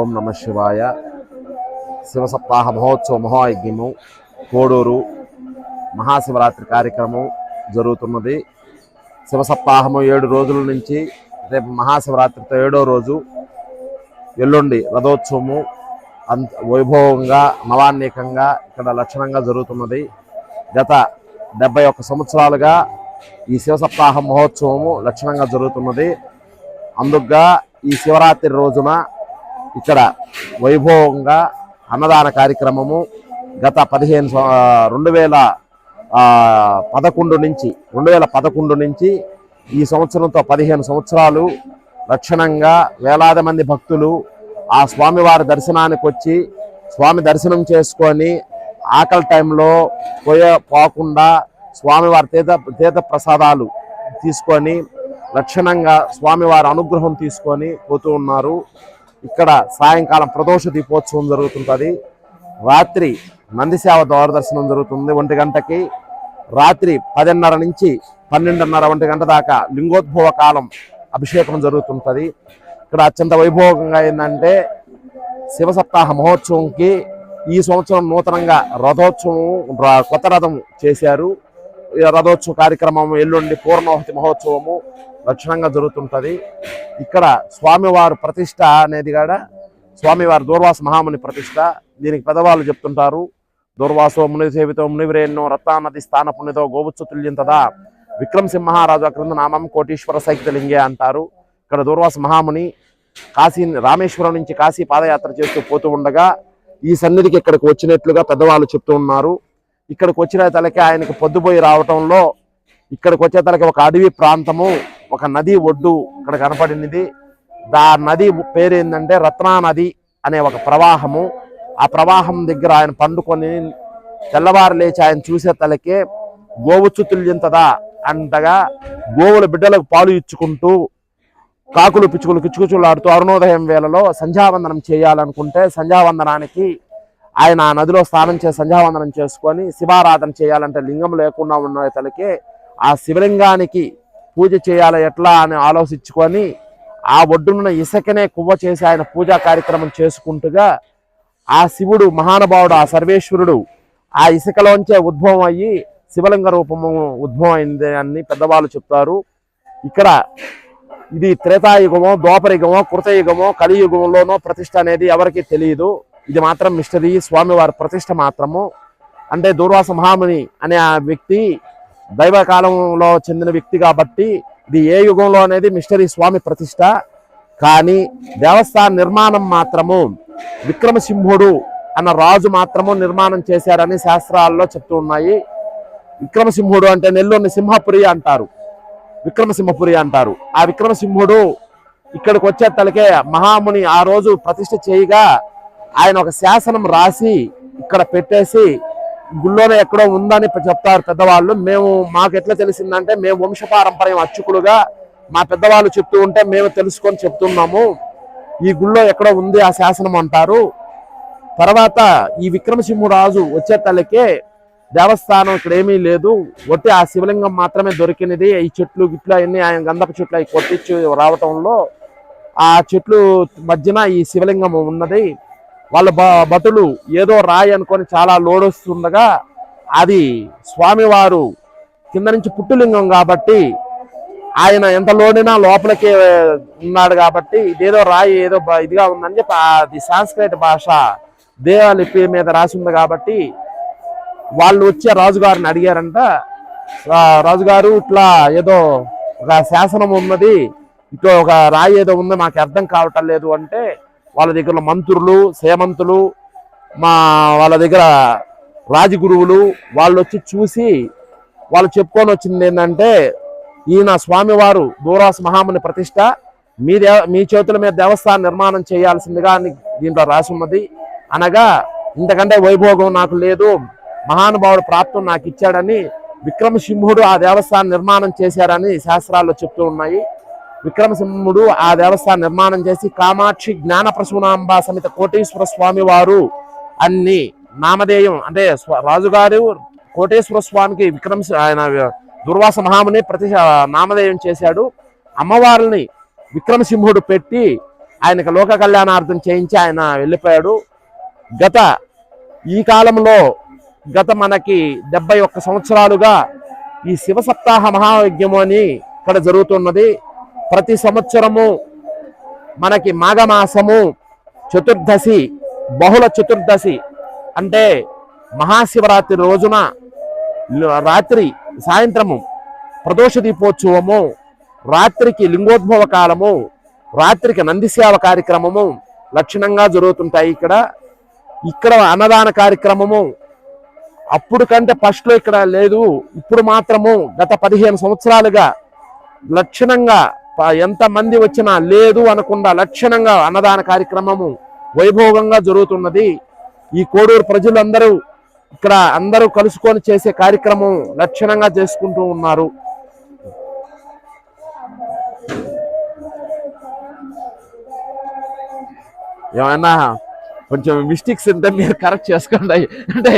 ఓం నమ శివాయ. శివసప్తాహ మహోత్సవ మహాయజ్ఞము కోడూరు మహాశివరాత్రి కార్యక్రమం జరుగుతున్నది. శివసప్తాహము ఏడు రోజుల నుంచి రేపు మహాశివరాత్రితో ఏడో రోజు ఎల్లుండి రథోత్సవము అంత వైభవంగా నవాన్నికంగా ఇక్కడ లక్షణంగా జరుగుతున్నది. గత డెబ్బై ఒక్క సంవత్సరాలుగా ఈ శివసప్తాహ మహోత్సవము లక్షణంగా జరుగుతున్నది. అందుగా ఈ శివరాత్రి రోజున ఇక్కడ వైభవంగా అన్నదాన కార్యక్రమము గత పదిహేను రెండు వేల పదకొండు నుంచి రెండు వేల పదకొండు నుంచి ఈ సంవత్సరంతో పదిహేను సంవత్సరాలు లక్షణంగా వేలాది మంది భక్తులు ఆ స్వామివారి దర్శనానికి వచ్చి స్వామి దర్శనం చేసుకొని ఆకలి టైంలో పోయే పోకుండా స్వామివారి తీర్థ తీర్థ ప్రసాదాలు తీసుకొని లక్షణంగా స్వామివారి అనుగ్రహం తీసుకొని పోతూ ఉన్నారు. ఇక్కడ సాయంకాలం ప్రదోష దీపోత్సవం జరుగుతుంటుంది. రాత్రి నందిసేవ దూరదర్శనం జరుగుతుంది ఒంటి గంటకి. రాత్రి పదిన్నర నుంచి పన్నెండున్నర ఒంటి గంట దాకా లింగోద్భవ కాలం అభిషేకం జరుగుతుంటుంది. ఇక్కడ అత్యంత వైభవంగా ఏంటంటే శివ సప్తాహ మహోత్సవంకి ఈ సంవత్సరం నూతనంగా రథోత్సవం ర- కొత్త రథం చేశారు. రథోత్సవ కార్యక్రమం ఎల్లుండి పూర్ణోహతి మహోత్సవము లక్షణంగా జరుగుతుంటుంది. ఇక్కడ స్వామివారు ప్రతిష్ట అనేది కూడా స్వామివారి దూర్వాస మహాముని ప్రతిష్ట. దీనికి పెదవాళ్ళు చెప్తుంటారు దూర్వాసో మునిసేవితో మునివిరేన్నో రత్నానది స్థాన పుణ్యతో గోవుత్స తుల్యంతదా. విక్రమ్ సింహారాజు నామం కోటీశ్వర సైకితలింగే అంటారు. ఇక్కడ దూర్వాస మహాముని కాశీ రామేశ్వరం నుంచి కాశీ పాదయాత్ర చేస్తూ పోతూ ఉండగా ఈ సన్నిధికి ఇక్కడికి వచ్చినట్లుగా పెద్దవాళ్ళు చెప్తూ ఉన్నారు. ఇక్కడికి వచ్చిన తలకి ఆయనకి పొద్దుపోయి రావటంలో ఇక్కడికి వచ్చే తలకి ఒక అడవి ప్రాంతము ఒక నది ఒడ్డు ఇక్కడ కనపడినది. దా నది పేరు ఏంటంటే రత్నా నది అనే ఒక ప్రవాహము. ఆ ప్రవాహం దగ్గర ఆయన పండుకొని తెల్లవారు లేచి ఆయన చూసే తలకే గోవుచ్చు తుల్యంతదా అంతగా గోవుల బిడ్డలకు పాలు ఇచ్చుకుంటూ కాకులు పిచ్చుకులు కిచ్చుకుచులాడుతూ అరుణోదయం వేళలో సంధ్యావందనం చేయాలనుకుంటే సంధ్యావందనానికి ఆయన ఆ నదిలో స్నానం చేసి సంధ్యావందనం చేసుకొని శివారాధన చేయాలంటే లింగం లేకుండా ఉన్న తలకే ఆ శివలింగానికి పూజ చేయాలి ఎట్లా అని ఆలోచించుకొని ఆ ఒడ్డునున్న ఇసుకనే కువ్వ చేసి ఆయన పూజా కార్యక్రమం చేసుకుంటుగా ఆ శివుడు మహానుభావుడు ఆ సర్వేశ్వరుడు ఆ ఇసుకలోంచే ఉద్భవం అయ్యి శివలింగ రూపము ఉద్భవం అయింది అని పెద్దవాళ్ళు చెప్తారు. ఇక్కడ ఇది త్రేతాయుగమో ద్వాపరయుగమో కృతయుగమో కలియుగంలోనో ప్రతిష్ట అనేది ఎవరికీ తెలియదు ఇది మాత్రం మిస్టరీ. స్వామివారి ప్రతిష్ట మాత్రము. అంటే దూర్వాస మహాముని అనే ఆ వ్యక్తి దైవకాలంలో చెందిన వ్యక్తి కాబట్టి ఇది ఏ యుగంలో అనేది మిస్టరీ స్వామి ప్రతిష్ట. కానీ దేవస్థాన నిర్మాణం మాత్రము విక్రమసింహుడు అన్న రాజు మాత్రము నిర్మాణం చేశారని శాస్త్రాల్లో చెప్తూ ఉన్నాయి. విక్రమసింహుడు అంటే నెల్లూరుని సింహపురి అంటారు. విక్రమసింహపురి అంటారు. ఆ విక్రమసింహుడు ఇక్కడికి వచ్చే తలకే మహాముని ఆ రోజు ప్రతిష్ఠ చేయగా ఆయన ఒక శాసనం రాసి ఇక్కడ పెట్టేసి గుళ్ళోనే ఎక్కడో ఉందని చెప్తారు పెద్దవాళ్ళు. మేము మాకు ఎట్లా తెలిసిందంటే మేము వంశపారంపర్యం అర్చకులుగా మా పెద్దవాళ్ళు చెప్తూ ఉంటే మేము తెలుసుకొని చెప్తున్నాము. ఈ గుళ్ళో ఎక్కడో ఉంది ఆ శాసనం అంటారు. తర్వాత ఈ విక్రమసింహు రాజు వచ్చే తలకే దేవస్థానం ఇక్కడ ఏమీ లేదు. ఒట్టి ఆ శివలింగం మాత్రమే దొరికినది. ఈ చెట్లు గిట్లు అన్నీ ఆయన గంధపు చెట్లు అవి కొట్టించి రావటంలో ఆ చెట్లు మధ్యన ఈ శివలింగం ఉన్నది. వాళ్ళ బ- భటులు ఏదో రాయి అనుకొని చాలా లోడొస్తుండగా అది స్వామివారు కింద నుంచి పుట్టులింగం కాబట్టి ఆయన ఎంత లోడినా లోపలికే ఉన్నాడు కాబట్టి ఇదేదో రాయి ఏదో బ- ఇదిగా ఉందని చెప్పి అది సాంస్క్రిట్ భాష దేవలిపి మీద రాసి ఉంది కాబట్టి వాళ్ళు వచ్చే రాజుగారిని అడిగారంట. రాజుగారు ఇట్లా ఏదో ఒక శాసనం ఉన్నది ఇట్లా ఒక రాయి ఏదో ఉంది మాకు అర్థం కావటం లేదు అంటే వాళ్ళ దగ్గర మంత్రులు సేమంతులు మా వాళ్ళ దగ్గర రాజగురువులు వాళ్ళు వచ్చి చూసి వాళ్ళు చెప్పుకొని వచ్చింది ఏంటంటే ఈయన స్వామివారు దూరాస మహాముని ప్రతిష్ట మీ దేవ మీ చేతుల మీద దేవస్థానం నిర్మాణం చేయాల్సిందిగా అని దీంట్లో రాసి ఉన్నది అనగా ఇంతకంటే వైభోగం నాకు లేదు మహానుభావుడు ప్రాప్తం నాకు ఇచ్చాడని విక్రమసింహుడు ఆ దేవస్థానం నిర్మాణం చేశారని శాస్త్రాల్లో చెప్తూ ఉన్నాయి. విక్రమసింహుడు ఆ దేవస్థానం నిర్మాణం చేసి కామాక్షి జ్ఞాన ప్రసూనాంబ సమిత కోటేశ్వర స్వామి వారు అన్ని నామధేయం అంటే రాజుగారు కోటేశ్వర స్వామికి విక్రమ ఆయన దుర్వాస మహాముని ప్రతి నామధేయం చేశాడు. అమ్మవారిని విక్రమసింహుడు పెట్టి ఆయనకు లోక కళ్యాణార్థం చేయించి ఆయన వెళ్ళిపోయాడు. గత ఈ కాలంలో గత మనకి డెబ్బై ఒక్క సంవత్సరాలుగా ఈ శివ సప్తాహ మహాయజ్ఞము అని ఇక్కడ జరుగుతున్నది. ప్రతి సంవత్సరము మనకి మాఘమాసము చతుర్దశి బహుళ చతుర్దశి అంటే మహాశివరాత్రి రోజున రాత్రి సాయంత్రము ప్రదోష దీపోత్సవము రాత్రికి లింగోద్భవ కాలము రాత్రికి నందిసేవ కార్యక్రమము లక్షణంగా జరుగుతుంటాయి ఇక్కడ. ఇక్కడ అన్నదాన కార్యక్రమము అప్పుడు కంటే ఫస్ట్లో ఇక్కడ లేదు. ఇప్పుడు మాత్రము గత పదిహేను సంవత్సరాలుగా లక్షణంగా ఎంతమంది ఎంత మంది వచ్చినా లేదు అనకుండా లక్షణంగా అన్నదాన కార్యక్రమము వైభోగంగా జరుగుతున్నది. ఈ కోడూరు ప్రజలందరూ ఇక్కడ అందరూ కలుసుకొని చేసే కార్యక్రమం లక్షణంగా చేసుకుంటూ ఉన్నారు. ఏమైనా కొంచెం మిస్టేక్స్ ఉంటే మీరు కరెక్ట్ చేసుకోండి. అంటే